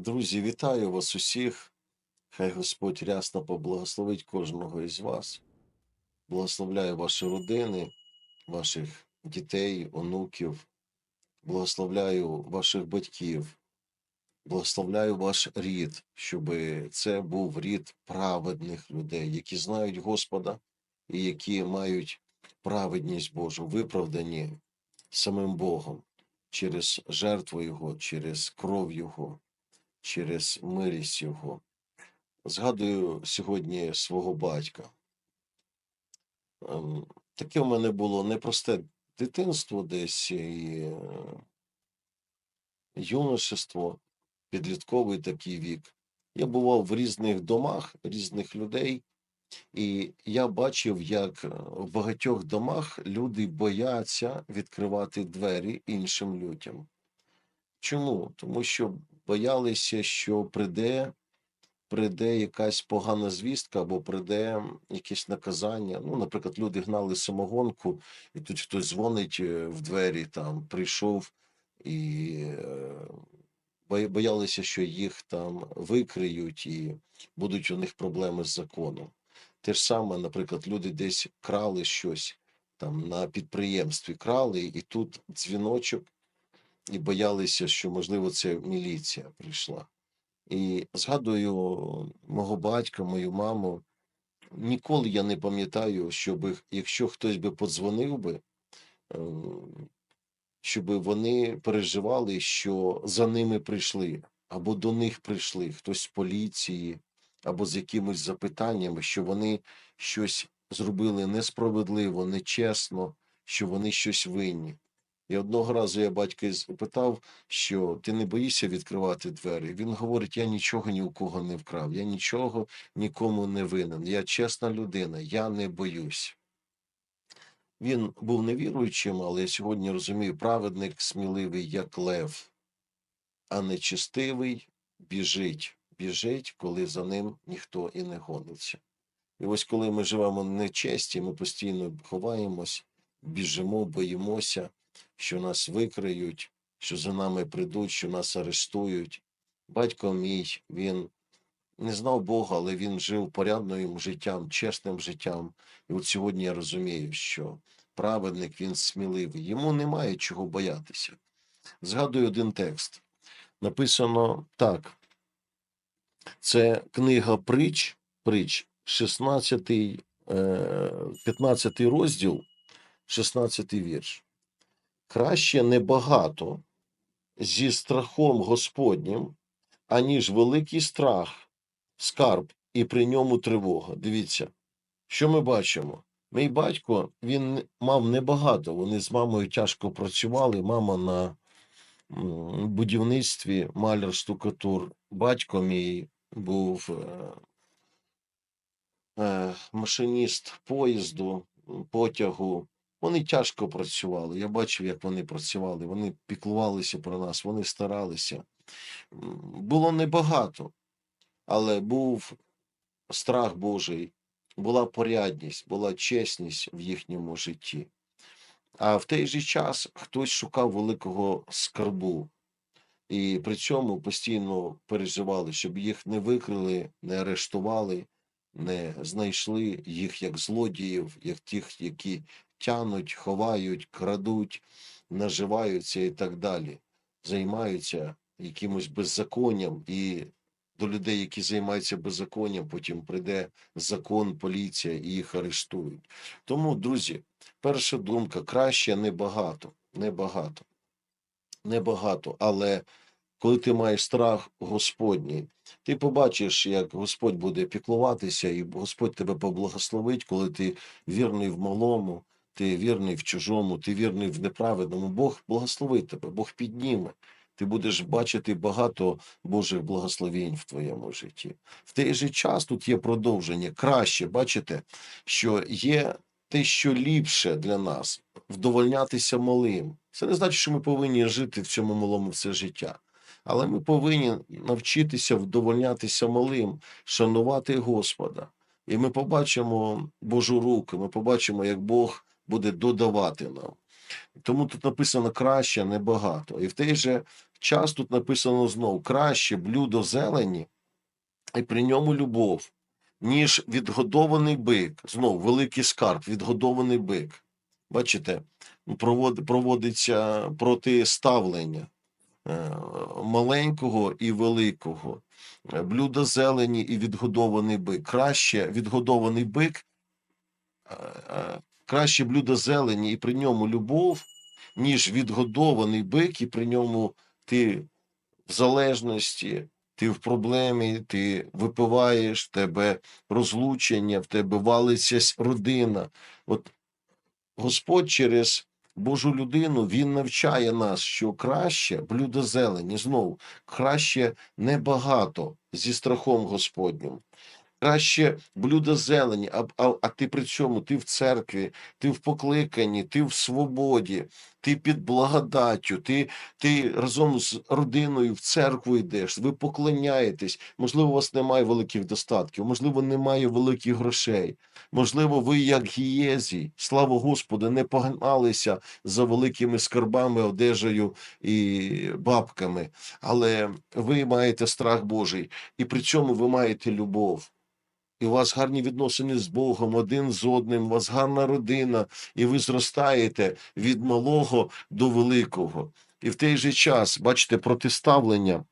Друзі, вітаю вас усіх. Хай Господь рясно поблагословить кожного із вас. Благословляю ваші родини, ваших дітей, онуків. Благословляю ваших батьків. Благословляю ваш рід, щоб це був рід праведних людей, які знають Господа і які мають праведність Божу, виправдані самим Богом через жертву Його, через кров Його через милість Його. Згадую сьогодні свого батька. Ем, Таке в мене було непросте дитинство десь і е, юношество, підлітковий такий вік. Я бував в різних домах різних людей, і я бачив, як е, в багатьох домах люди бояться відкривати двері іншим людям. Чому? Тому що боялися, що прийде, прийде якась погана звістка або прийде якесь наказання. Ну, наприклад, люди гнали самогонку, і тут хтось дзвонить е, в двері, там прийшов і е, боялися, що їх там викриють і будуть у них проблеми з законом. Те ж саме, наприклад, люди десь крали щось там на підприємстві, крали, і тут дзвіночок і боялися, що можливо це міліція прийшла. І згадую мого батька, мою маму. Ніколи я не пам'ятаю, щоб якщо хтось би подзвонив би, е, щоб вони переживали, що за ними прийшли, або до них прийшли хтось з поліції, або з якимись запитаннями, що вони щось зробили несправедливо, нечесно, що вони щось винні. І одного разу я батька запитав, що ти не боїшся відкривати двері. Він говорить: я нічого ні у кого не вкрав, я нічого нікому не винен. Я чесна людина, я не боюсь. Він був невіруючим, але я сьогодні розумію, праведник сміливий, як лев, а нечистивий біжить, біжить, коли за ним ніхто і не гониться. І ось коли ми живемо в нечесті, ми постійно ховаємось, біжимо, боїмося, що нас викриють, що за нами прийдуть, що нас арештують. Батько мій, він не знав Бога, але він жив порядним життям, чесним життям. І от сьогодні я розумію, що праведник він сміливий, йому немає чого боятися. Згадую один текст. Написано так: це книга притч, притч 16, е, 15 розділ, 16 вірш. Краще небагато зі страхом Господнім, аніж великий страх, скарб і при ньому тривога. Дивіться, що ми бачимо? Мій батько він мав небагато. Вони з мамою тяжко працювали. Мама на будівництві, маляр штукатур. Батько мій був е, е, машиніст поїзду, потягу. Вони тяжко працювали. Я бачив, як вони працювали. Вони піклувалися про нас, вони старалися. Було небагато, але був страх Божий, була порядність, була чесність в їхньому житті. А в той же час хтось шукав великого скарбу, і при цьому постійно переживали, щоб їх не викрили, не арештували, не знайшли їх як злодіїв, як тих, які тянуть, ховають, крадуть, наживаються і так далі, займаються якимось беззаконням, і до людей, які займаються беззаконням, потім прийде закон, поліція і їх арештують. Тому, друзі, перша думка краще небагато, небагато, небагато, але коли ти маєш страх Господній, ти побачиш, як Господь буде піклуватися, і Господь тебе поблагословить, коли ти вірний в малому, ти вірний в чужому, ти вірний в неправедному. Бог благословить тебе, Бог підніме. Ти будеш бачити багато Божих благословень в твоєму житті. В той же час тут є продовження. Краще бачите, що є те, що ліпше для нас вдовольнятися малим. Це не значить, що ми повинні жити в цьому малому все життя. Але ми повинні навчитися вдовольнятися малим, шанувати Господа. І ми побачимо Божу руку, ми побачимо, як Бог буде додавати нам. Тому тут написано краще, небагато. І в той же час тут написано знов краще блюдо зелені, і при ньому любов, ніж відгодований бик. Знов великий скарб, відгодований бик. Бачите, провод, проводиться протиставлення е, маленького і великого. Блюдо зелені і відгодований бик. Краще відгодований бик, е, е, краще блюдо зелені і при ньому любов, ніж відгодований бик, і при ньому ти в залежності, ти в проблемі, ти випиваєш, в тебе розлучення, в тебе валиться родина. От Господь через Божу людину він навчає нас, що краще блюдо зелені, знову краще небагато зі страхом Господнім. Краще блюдо зелені, а, а, а ти при цьому ти в церкві, ти в покликанні, ти в свободі, ти під благодаттю, ти, ти разом з родиною в церкву йдеш, ви поклоняєтесь. Можливо, у вас немає великих достатків, можливо, немає великих грошей. Можливо, ви, як гієзі, слава Господу, не погналися за великими скарбами, одежею і бабками, але ви маєте страх Божий, і при цьому ви маєте любов. І у вас гарні відносини з Богом, один з одним, у вас гарна родина, і ви зростаєте від малого до великого. І в той же час, бачите, протиставлення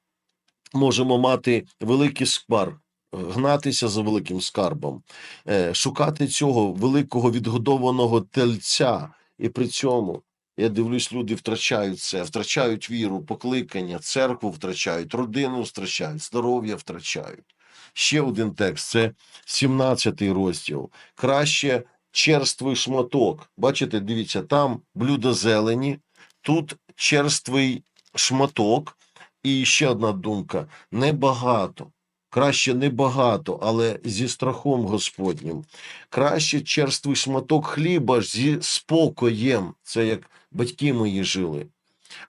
можемо мати великий скарб, гнатися за великим скарбом, е, шукати цього великого відгодованого тельця, і при цьому. Я дивлюсь, люди втрачають це, втрачають віру, покликання, церкву втрачають, родину втрачають, здоров'я втрачають. Ще один текст це 17-й розділ. Краще черствий шматок. Бачите, дивіться, там блюдо зелені, тут черствий шматок. І ще одна думка: небагато. Краще небагато, але зі страхом Господнім. Краще черствий шматок хліба ж зі спокоєм, це як батьки мої жили,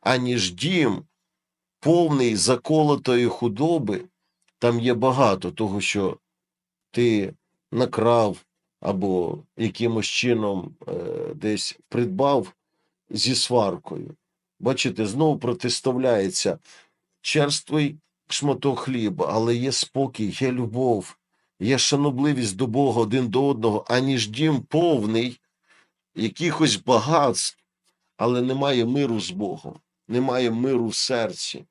аніж дім повний заколотої худоби. Там є багато того, що ти накрав або якимось чином е, десь придбав зі сваркою. Бачите, знову протиставляється черствий шматок хліба, але є спокій, є любов, є шанобливість до Бога один до одного, аніж дім повний якихось багатств, але немає миру з Богом, немає миру в серці.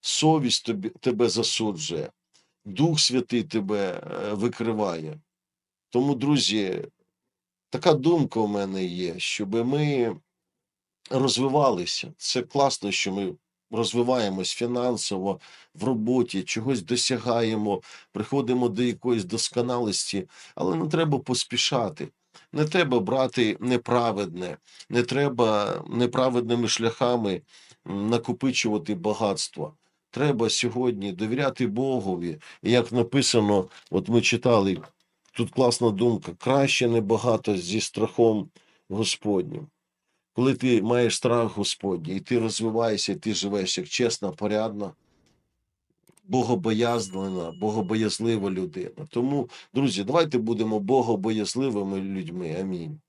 Совість тобі, тебе засуджує, Дух Святий тебе е, викриває. Тому, друзі, така думка у мене є, щоб ми розвивалися. Це класно, що ми розвиваємось фінансово в роботі, чогось досягаємо, приходимо до якоїсь досконалості, але не треба поспішати. Не треба брати неправедне, не треба неправедними шляхами накопичувати багатство. Треба сьогодні довіряти Богові. І як написано, от ми читали, тут класна думка: краще небагато зі страхом Господнім. Коли ти маєш страх Господній, і ти розвиваєшся, і ти живеш як чесна, порядна, богобоязнена, богобоязлива людина. Тому, друзі, давайте будемо богобоязливими людьми. Амінь.